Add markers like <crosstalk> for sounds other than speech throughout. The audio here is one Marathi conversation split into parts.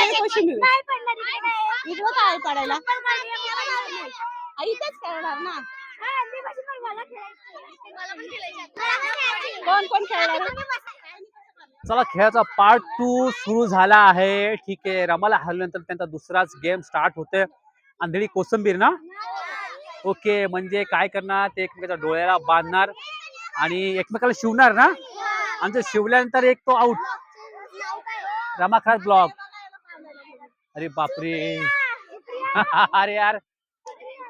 पडणार. इकडं काय पडायला. इथेच खेळणार ना. हा, आधीपासून पण मला खेळायचं. मला पण खेळायचं. कोण कोण खेळणार? चला खेळाचा पार्ट टू सुरू झाला आहे. ठीक आहे रमाला हरल्यानंतर त्यांचा दुसराच गेम स्टार्ट होते आंधळी कोसंबीर ना? ओके म्हणजे काय करणार? ते एकमेकाच्या डोळ्याला बांधणार आणि एकमेकाला शिवणार ना? आणि ते शिवल्यानंतर एक तो आउट रमा खास ब्लॉक अरे बापरे. <laughs> अरे यार.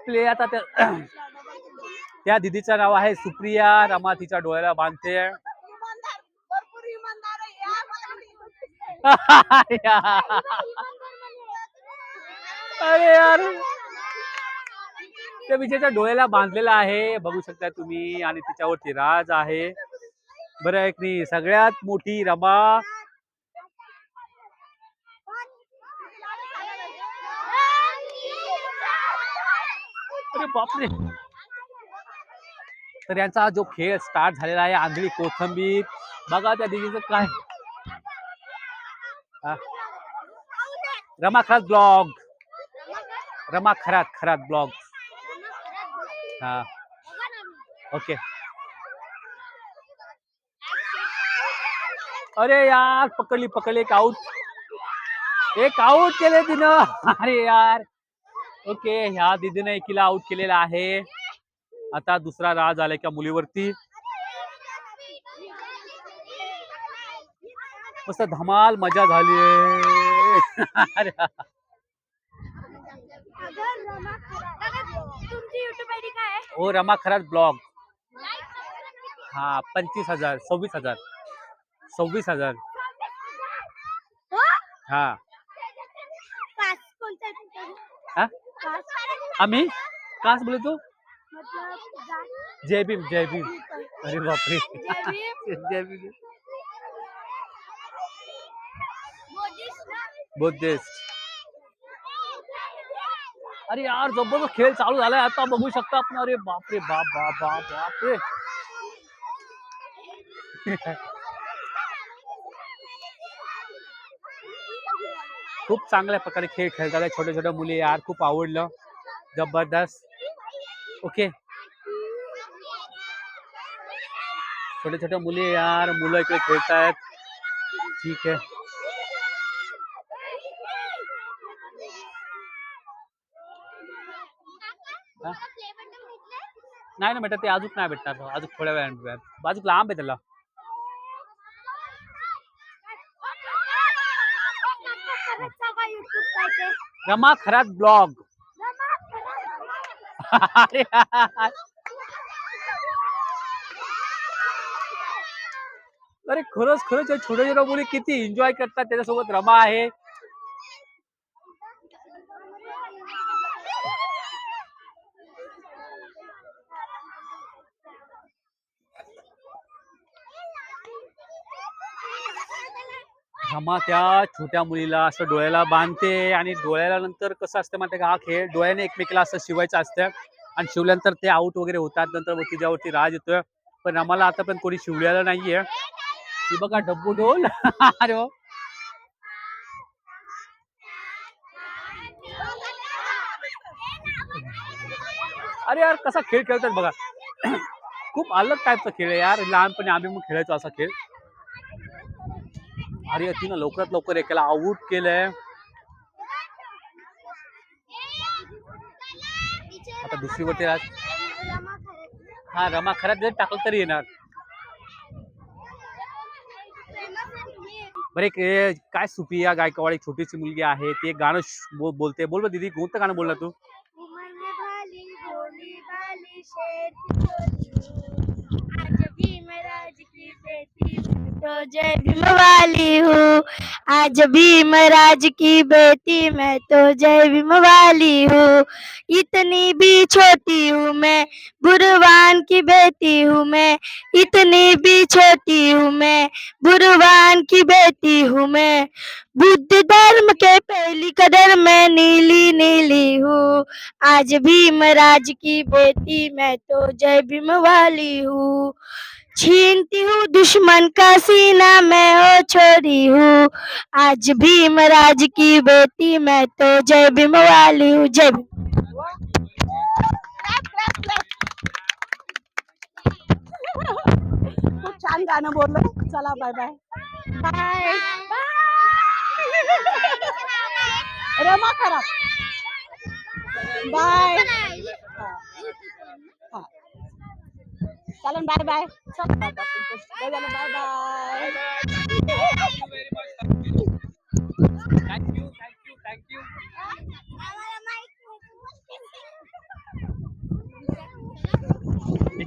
प्ले आता त्या <clears throat> त्या दिदीचं नाव आहे सुप्रिया रमा तिच्या डोळ्याला बांधते. <laughs> अरे यार. त्या विजयच्या डोळ्याला बांधलेला आहे. बघू शकता तुम्ही. आणि तिच्यावरती राज आहे. बरं आहे की नाही? सगळ्यात मोठी रमा बापरे. तर यांचा जो खेळ स्टार्ट झालेला आहे आंधळी कोथंबीर. बघा त्या दिदीचं काय. रमा खरात ब्लॉग रमा खरात खरात ब्लॉग हा. ओके अरे यार पकडली पकडली एक आउट एक आउट केले तिनं. अरे यार. ओके ह्या दीदीने एकीला आउट केलेला आहे. आता दुसरा राज आलाय त्या मुलीवरती. मस्त धमाल मजा झाली. ओ रमा खरात ब्लॉग हा पंचवीस हजार. सव्वीस हजार. सव्वीस हजार? हो? हा कास कोणता आहे तुमचा? हा कास? आम्ही कास बोले तू? जय भीम जय भीम अरे बापरे जय भीम. बुद्धिस्ट अरे यार जबरदस्त खेळ चालू झालाय आता बघू शकता आपण अरे बापरे बाप बाप बाप बापरे खूप चांगल्या प्रकारे खेळ खेळतात. छोट्या छोट्या मुली यार खूप आवडलं. जबरदस्त. ओके. छोट्या छोट्या मुली यार मुलं इकडे खेळतायत. ठीक आहे. नाही ना भेटत ते. अजून नाही भेटणार अजून थोड्या वेळाने अजून लांब आहे त्याला खरंच का YouTube काय ते? रमा खरात ब्लॉग खरंच. अरे. अरे खरंच खरंच या छोट्या छोट्या मुली किती एन्जॉय करतात त्याच्यासोबत रमा आहे रमा त्या छोट्या मुलीला असं डोळ्याला बांधते आणि डोळ्याला नंतर कसं असतं माहिती का? हा खेळ डोळ्याने एकमेकीला असं शिवायचं असतं. आणि शिवल्यानंतर ते आउट वगैरे होतात. नंतर मग तिच्यावरती राज येतोय. पण आम्हाला आता पण कोणी शिवलेलं नाहीये. ती बघा डब्बू ढोल. <laughs> अरे हो. अरे यार कसा खेळ खेळतात बघा. <clears throat> खूप अलग टाईपचा खेळ आहे यार. लहानपणी आम्ही मग खेळायचो असा खेळ. अरे तिनं लवकरात लवकर एकाला आउट केलंय. आता दुसरीवरती राज आज हा रमा खरात जर टाकलं तरी येणार. बरे एक काय सुपिया गायकवाड? एक छोटीशी मुलगी आहे. ते गाणं बो- बोलते. बोल बरं दीदी कोणतं गाणं बोलला तू? तो जय भीम वाली हूँ। आज भी मैं राज की बेटी मैं तो जय भीम वाली हूँ। इतनी भी छोटी हूँ मैं, बुरवान की बेटी हूँ मैं। इतनी भी छोटी हूँ मैं, बुरवान की बेटी हूँ मैं। बुद्ध धर्म के पहली कदर मैं नीली नीली हूँ। आज भी मैं राज की बेटी मैं तो जय भीम वाली हूँ। छीनती हूँ दुश्मन का सीना मैं हो छोरी हूँ। आज भीम राज की बेटी मैं तो जय भीम वाली हूँ जय. खूप छान गाणं बोललं चला बाय बाय बाय रमा खरा। बाय চলুন বাই বাই বাই বাই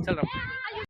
চল